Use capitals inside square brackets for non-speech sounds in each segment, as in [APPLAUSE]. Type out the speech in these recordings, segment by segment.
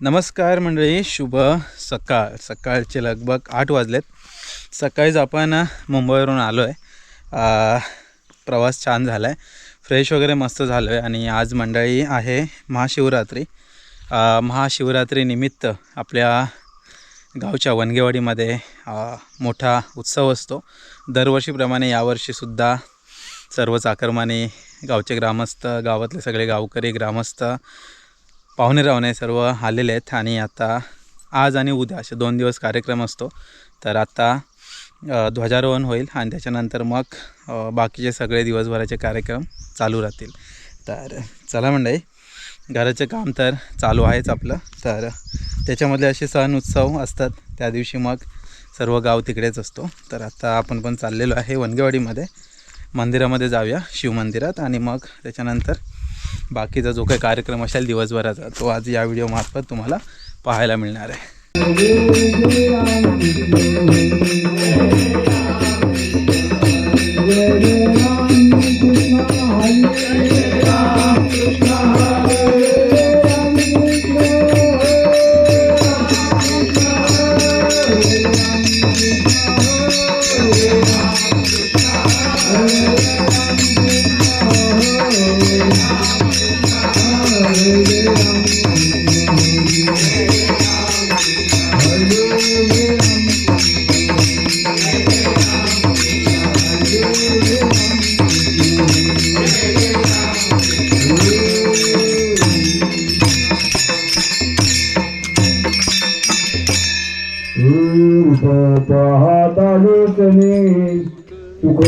नमस्कार मंडळी शुभ सकाळ. सकाळचे लगभग आठ वाजलेत. सकाळीच आपण मुंबईवरून आलो आहे प्रवास छान झाला आहे फ्रेश वगैरे मस्त झालो आहे आणि आज मंडळी आहे महाशिवरात्री. महाशिवरात्रीनिमित्त आपल्या गावच्या वनगेवाडीमध्ये मोठा उत्सव असतो. दरवर्षीप्रमाणे यावर्षीसुद्धा सर्व चाकरमाने गावचे ग्रामस्थ गावातले सगळे गावकरी ग्रामस्थ पाहुणे रावणे सर्व आलेले आहेत आणि आता आज आणि उद्या असे दोन दिवस कार्यक्रम असतो. तर आता ध्वजारोहण होईल आणि त्याच्यानंतर मग बाकीचे सगळे दिवसभराचे कार्यक्रम चालू राहतील. तर चला मंडळी घराचं काम तर चालू आहेच आपलं. तर त्याच्यामधले असे सण उत्सव असतात त्या दिवशी मग सर्व गाव तिकडेच असतो. तर आता आपण पण चाललेलो आहे वनगेवाडीमध्ये. मंदिरामध्ये जाऊया शिवमंदिरात आणि मग त्याच्यानंतर बाकीचा जो काही कार्यक्रम असेल दिवसभराचा तो आज या व्हिडिओमार्फत तुम्हाला पाहायला मिळणार आहे. सुख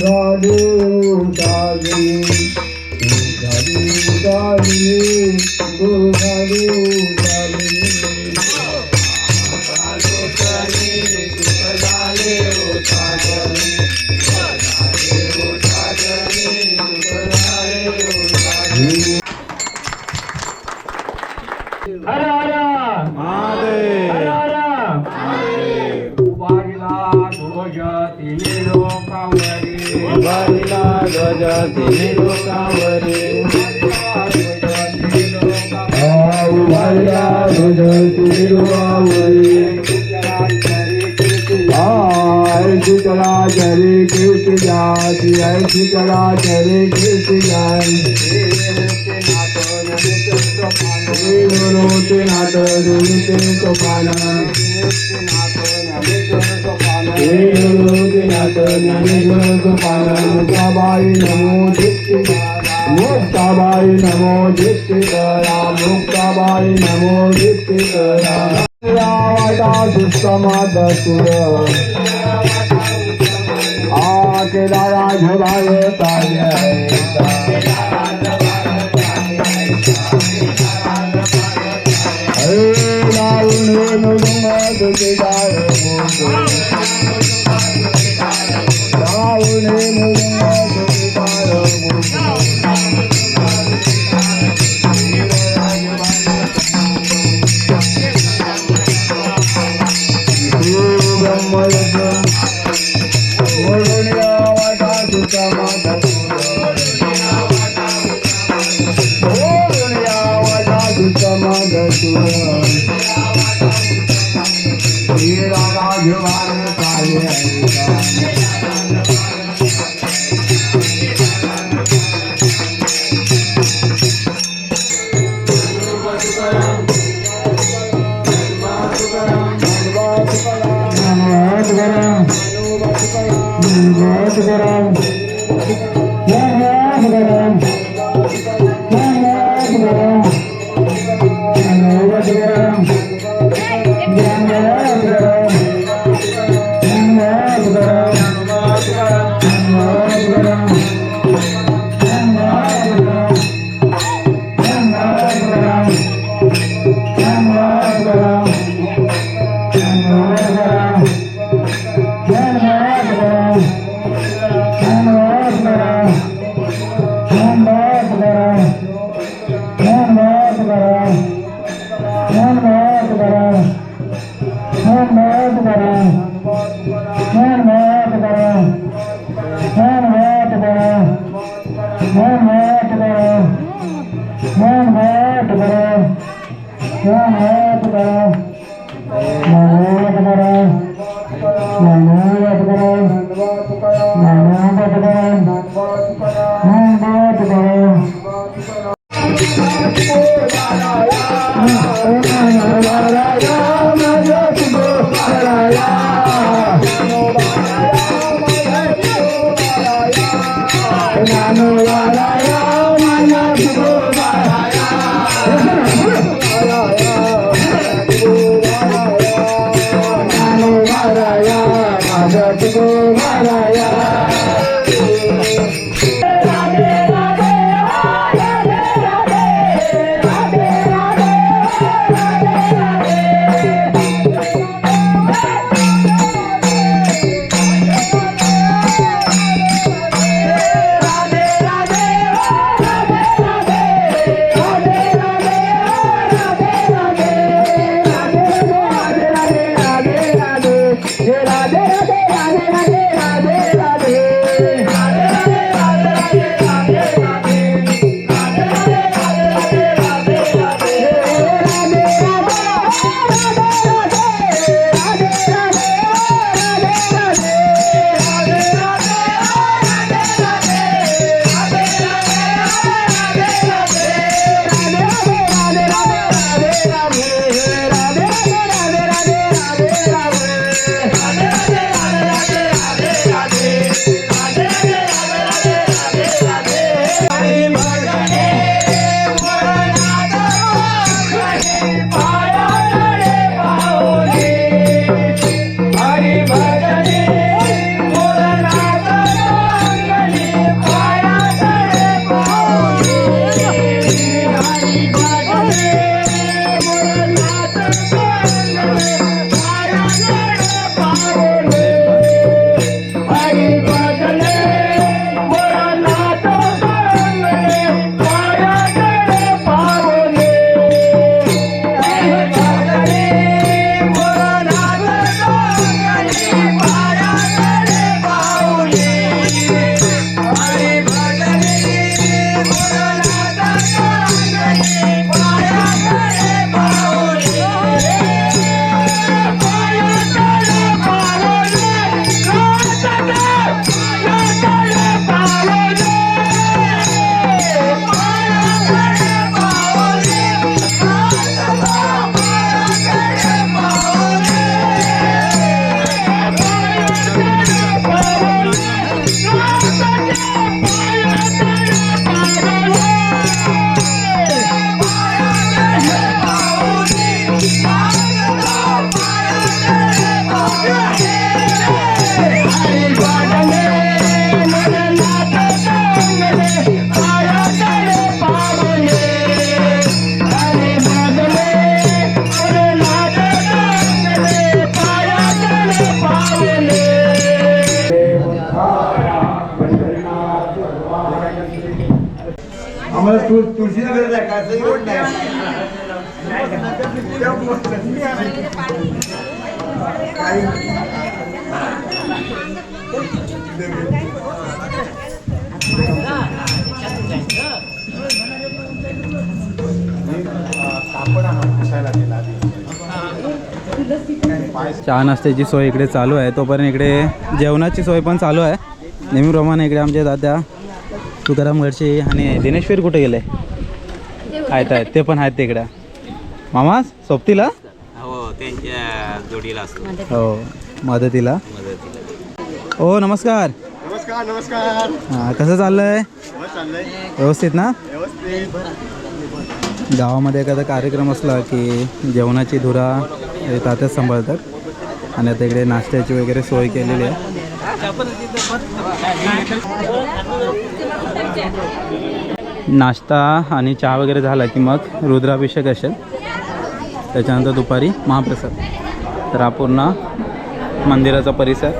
झाले उतारले सुख झाले उतारले सुख झाले उतारले हर हर हर लोकावरी उभारला ध्वज तिन्ही लोकांवरी उभारला ध्वज तिने लोकावरी आय शीतला चरे कीर्ती जाती आय शीतला चरे कीर्ती जाय गुरुते नाथ गुरुते सोपान गुरुते सबाई नमो जित्ति मुक्ताबाई नमो जित्ति राम मुक्ताबाई नमो जित्ति रावटा दुष्टमाद सुर आके दादा झुलाय ताय Hey, now we're gonna do it. भगवान का Thank you. आम्हाला तुळशीची गरज आहे काय चहा नाश्त्याची सोय इकडे चालू आहे. तोपर्यंत इकडे जेवणाची सोय पण चालू आहे. नेहमीप्रमाणे इकडे आमच्या दादा तुकाराम गडशी आणि दिनेश्वर कुठे गेले? आहेत आहेत. ते पण आहेत तिकडे. मामा सोबतीला? हो त्यांच्या जोडीला असतो. हो मदतीला. हो नमस्कार. नमस्कार नमस्कार. हां कसं चाललंय? व्यवस्थित ना? व्यवस्थित. गावामध्ये एखादा कार्यक्रम असला की जेवणाची धुरा हे तात्याच सांभाळतात. आणि आता इकडे नाश्त्याची वगैरे सोय केलेली आहे. नाश्ता आणि चहा वगैरे झाला की मग रुद्राभिषेक असेल. त्याच्यानंतर दुपारी महाप्रसाद. तर हा पूर्ण मंदिराचा परिसर.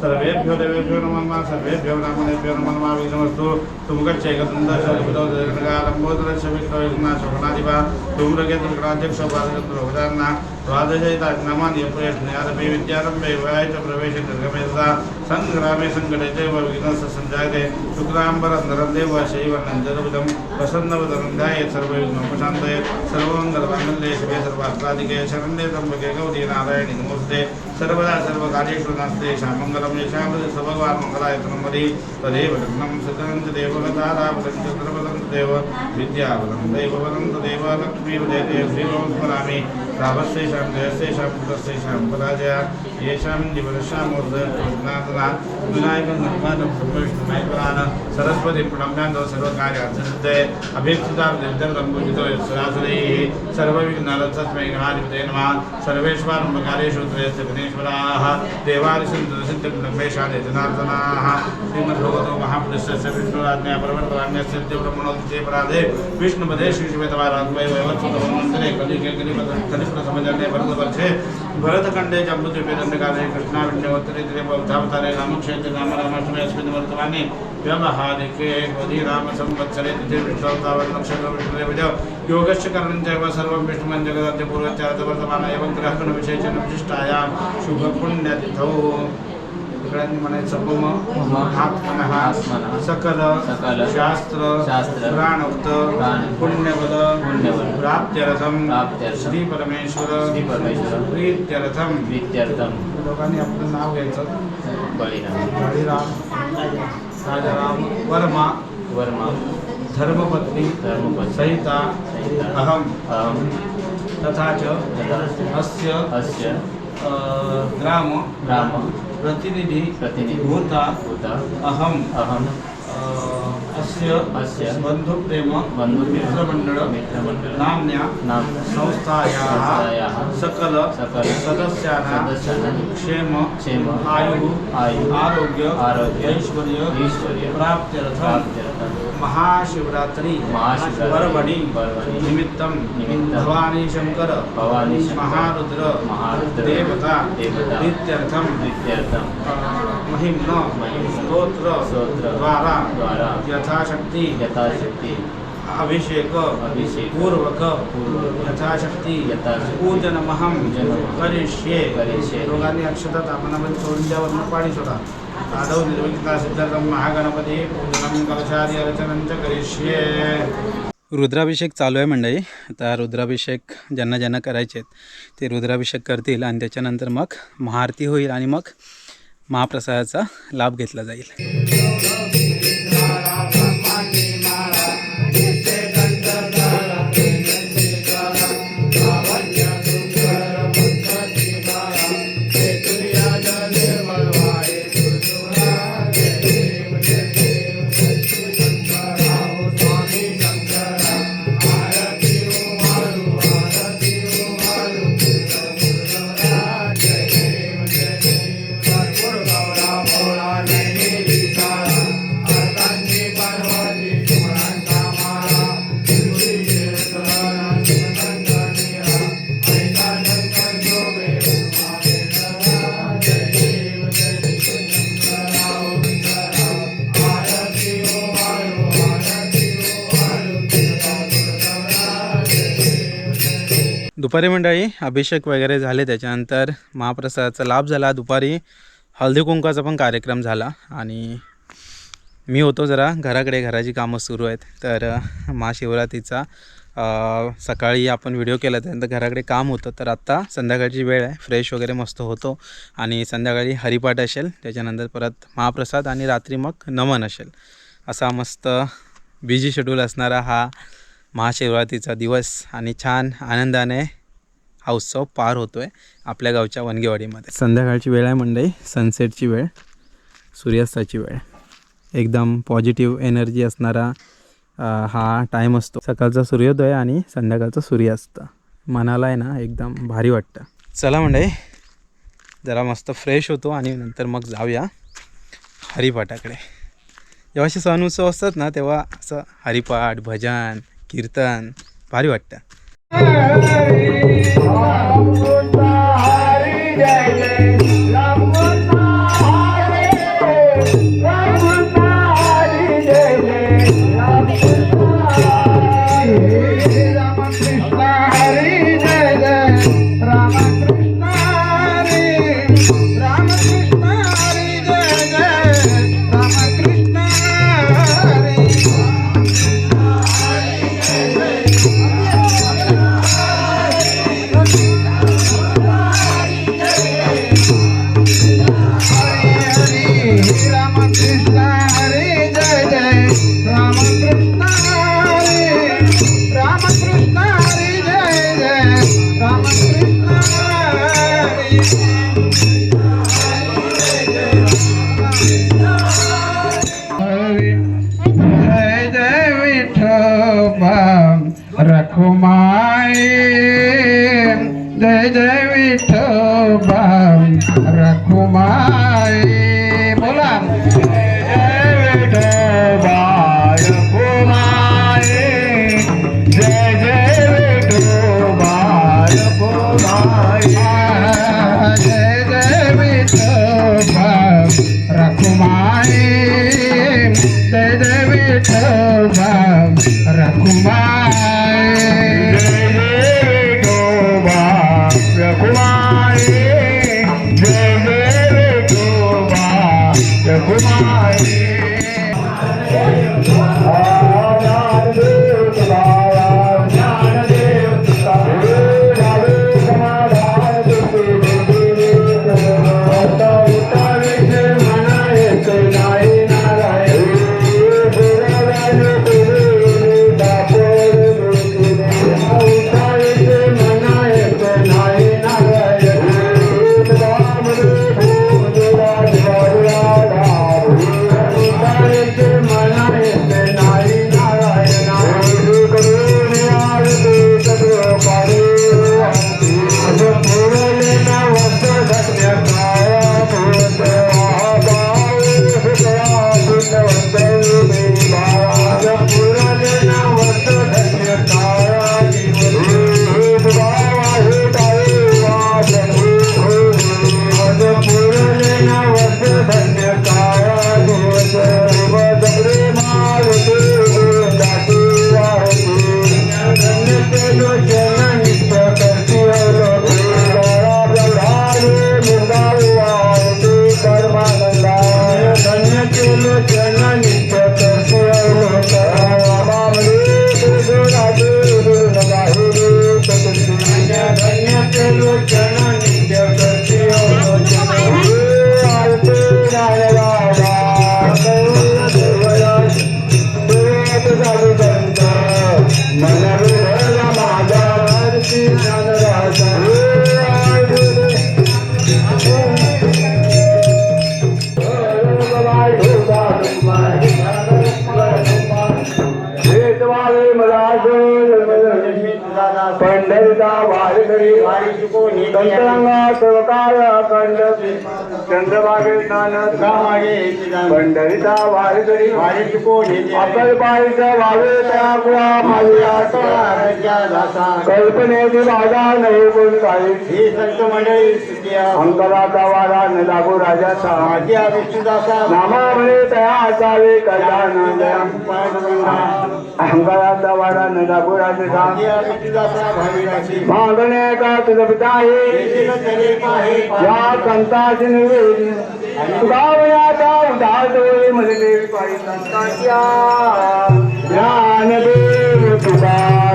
सर्वेभ्यो देवेभ्यो नमः सर्वेभ्यो नामनेभ्यो नमः विष्णुस्तु तुमगच्छैकसुन्दरशोभितोलम्बोदरशविष्णविघ्नाशोकनादिवा धूम्रकेतुर्गणाध्यक्षोपादकत्रोदान्ना द्वादशैता नमानि प्रयत्ने आरभे विद्यारम्भे विवाहित च प्रवेशे निर्गमे तथा संग्रामे संकटे देव विघ्नस संजायते शुक्रांबरधरं देव शैवर्णञ्जलविदं प्रसन्नवदनं ध्याये सर्वविघ्नोपशान्तये। सर्वमङ्गलमाङ्गल्ये शिवे सर्वास्तादिके शरण्ये त्र्यम्बके गौरी नारायणि नमोस्ते सर्वदा सर्वकार्येषु नास्ते। शामङ्गलं येषां स भगवान् मङ्गलायतनं तदेव लग्नं सदनं च देवगतारावलं च सर्वदं देव विद्यावलं दैववलं तदेव लक्ष्मीवदे श्रीराम स्मरामि रावस्येषां जयस्येषां पुत्रस्येषां पराजया। येषां जीवनश्यामोर्धनाथना विनायकं निर्माणं ब्रह्मविष्णुमयपरान् सरस्वती प्रणम्यान्दो सर्वकार्यार्थसिद्धे अभीप्सितां निर्दग्धं पूजितो यस्वरासुरैः सर्वविघ्नालतस्मै गणाधिपते नमः। सर्वेश्वरम्बकारेषु त्रयस्य गणेश्वराः। देवादिसिद्धसिद्धब्रह्मेशादे जनार्दनाः श्रीमद्भगवतो महापुरुषस्य विष्णुराज्ञा परवर्तवान्यस्य ब्रह्मणोदिते पराधे विष्णुपदे श्रीशिवेतवारात्मय वैवत्सुतमन्त्रे कलिके कलिप्रसमजन्ये भरतवर्षे। भरतखण्डे जम्बुद्वीपे दण्डकाले कृष्णाविण्योत्तरे बौद्धावतारे रामक्षेत्रे नाम रामाष्टमे अस्मिन् वर्तमाने। व्यवहारिके क्वधि रामसंवत्सरे तिथिर्विष्णवतावत् विजय। योगस्य करणं चैव सर्वं विष्णुमन् जगदाद्य पूर्वत्यार्थवर्तमान एवं ग्रहगणविशेषण विशिष्टायां। शुभपुण्यतिथौ। सगळ्यांनी म्हणायचं आत्मनः आत्मनः सकल सकल. शास्त्र प्राणोक्त पुण्यबल प्राप्त्यर्थम श्री परमेश्वर श्री परमेश्वर. प्रीत्यर्थम. प्रीत्यर्थम. लोकांनी आपलं नाव घ्यायचं. बळीराम. हरिराम राजाराम वर्मा वर्मा. धर्मपत्नी धर्मपत्नी. सहिता अहम. अहं तथा च. अस्य. अस्य. ग्राम राम प्रतिनिधि प्रतिनिधि भूता भूता अहम अहं अ, अस्य अस्य बन्धुप्रेम मित्रमण्डळ नाम्न्या नाम संस्थायाः संस्थायाः सकल सदस्यानां क्षेम क्षेम आयुः आयुः आरोग्य आरोग्य ऐश्वर्य ऐश्वर्य प्राप्त्यर्थं महाशिवरात्री पर्वणि निमित्तं भवानी शंकर भवानी महारुद्र महारुद्र देवता देवता प्रीत्यर्थं महिम्न महिम्न स्तोत्र स्तोत्र. द्वारा द्वारा. यथाशक्ति यथाशक्ती. अभिषेक अभिषेक. पूर्वक पूर्वक. यथाशक्ती यथाशक्ती. पूजनमहं पूजनमहं. करिष्ये. करिष्ये. दोघांनी अक्षता तापनामध्ये सोडून द्यावर पाणी सोडा आदौ निर्विघ्ना सिद्धकं महागणपती पूजनं कलशादी अर्चनं च करिष्ये. रुद्राभिषेक चालू आहे मंडळी. आता रुद्राभिषेक ज्यांना ज्यांना करायचे आहेत ते रुद्राभिषेक करतील आणि त्याच्यानंतर मग महाआरती होईल आणि मग महाप्रसादाचा लाभ घेतला जाईल. दुपारी मंडळी अभिषेक वगैरे झाले त्याच्यानंतर महाप्रसादाचा लाभ झाला. दुपारी हळदी कुंकाचा पण कार्यक्रम झाला आणि मी होतो जरा घराकडे घराची कामं सुरू आहेत. तर महाशिवरात्रीचा सकाळी आपण व्हिडिओ केला त्यानंतर घराकडे काम होतं. तर आत्ता संध्याकाळची वेळ आहे फ्रेश वगैरे मस्त होतो आणि संध्याकाळी हरिपाठ असेल त्याच्यानंतर परत महाप्रसाद आणि रात्री मग नमन असेल. असा मस्त बिझी शेड्यूल असणारा हा महाशिवरात्रीचा दिवस आणि छान आनंदाने हा उत्सव पार होतो आहे आपल्या गावच्या वनगेवाडीमध्ये. संध्याकाळची वेळ आहे मंडई सनसेटची वेळ सूर्यास्ताची वेळ. एकदम पॉझिटिव्ह एनर्जी असणारा हा टाईम असतो. सकाळचा सूर्योदय आणि संध्याकाळचा सूर्यास्त. मनाला आहे ना एकदम भारी वाटतं. चला मंडई जरा मस्त फ्रेश होतो आणि नंतर मग जाऊया हरिपाठाकडे. जेव्हा असे सण उत्सव असतात ना तेव्हा असं हरिपाठ भजन कीर्तन भारी वाटतं. 哎 રખુમાય જય જય વિઠો બામ રખુમાય चंद्रभागे स्नान पंढरीचा वारकरी अकल्पाळीचा वावे त्या गुळा माझी आशा कल्पनेची बाधा नाही कोण काही ही संत मंडळी अंकलाचा वारा न लागू राजाचा माझी विष्णुदासा नामावळे तया असावे कल्याण अंकलाचा वारा न लागू राजाचा मागणे का तुझं पिता आहे या संताची निवेदी तुगावयाचा उदास होई मध्ये देवी ज्ञानदेव तुकाराम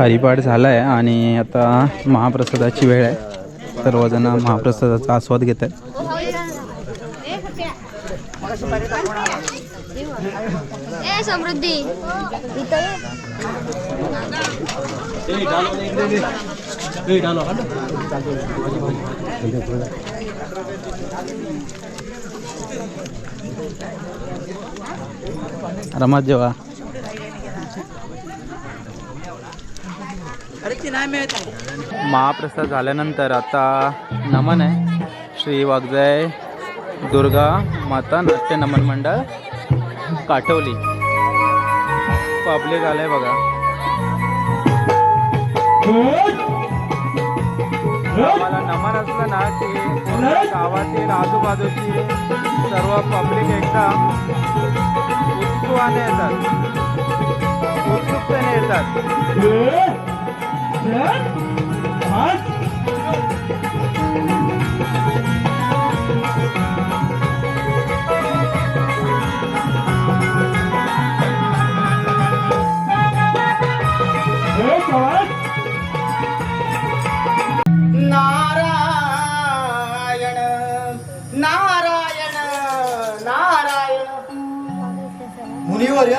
हरिपाठ झाला आहे आणि आता महाप्रसादाची वेळ आहे. सर्वजण महाप्रसादाचा आस्वाद घेत आहेत. समृद्धी. रमात जेव्हा महाप्रसाद झाल्यानंतर आता नमन आहे. श्री वागजाय दुर्गा माता नाट्य नमन मंडळ काठवली पब्लिक आलंय बघा. आम्हाला नमन असलं ना की गावातील आजूबाजूची सर्व पब्लिक एकदा उत्सुकाने येतात. उत्सुकतेने येतात. नारायण नारायण नारायण. मुनिवर्य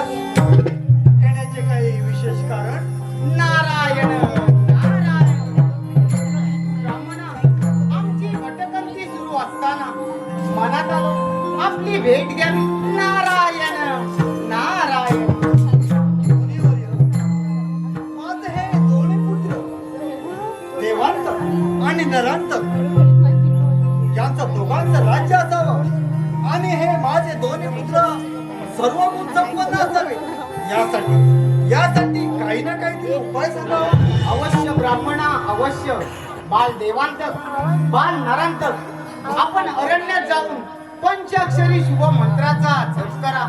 येण्याचे काही विशेष कारण? नारायण. आलो भेट घ्यावी नारायण. नारायण हे दोन्ही पुत्र देवांत आणि नरांत. यांचं दोघांचं राज्य असावं. आणि हे माझे दोन्ही पुत्र सर्व गुण संपन्न असावे. यासाठी यासाठी काही ना काहीतरी उपाय सांगावा. अवश्य ब्राह्मणा अवश्य. बाल देवांत बाल नरांत आपण अरण्यात जाऊन पंचाक्षरी शुभ मंत्राचा जप करा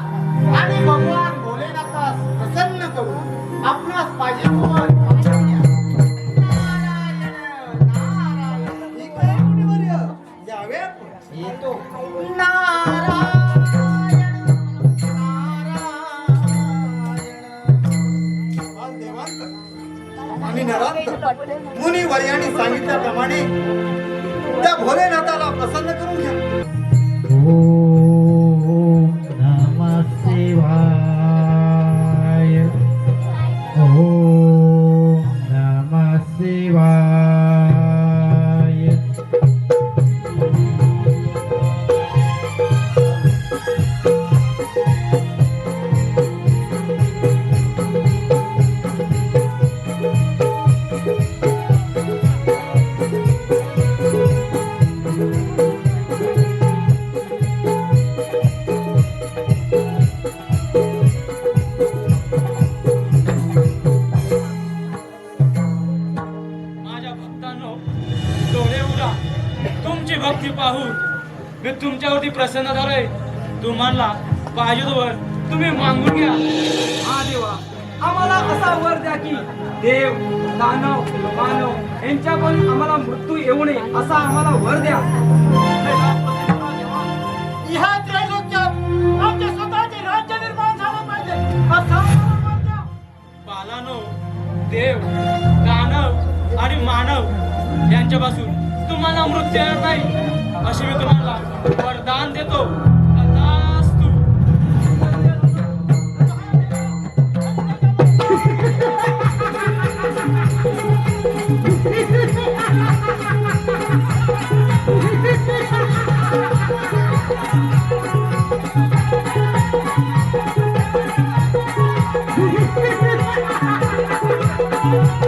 आणि भगवान भोलेनाथास प्रसन्न करू आपणास पाहिजे प्रसन्न झालोय. तुम्हाला पाहिजे वर तुम्ही मागून घ्या. हा देवा आम्हाला असा वर द्या की? देव दानव मानव यांच्या पण आम्हाला मृत्यू येऊ नये असा आम्हाला वर द्या. ह्या त्रैलोक्यात आमचे स्वतःचे राज्य निर्माण झालं पाहिजे असा आम्हाला वर द्या. बालानो देव दानव आणि मानव यांच्यापासून तुम्हाला मृत्यू येणार नाही. असे मी तुम्हाला वरदान देतो तथास्तु. Thank [LAUGHS]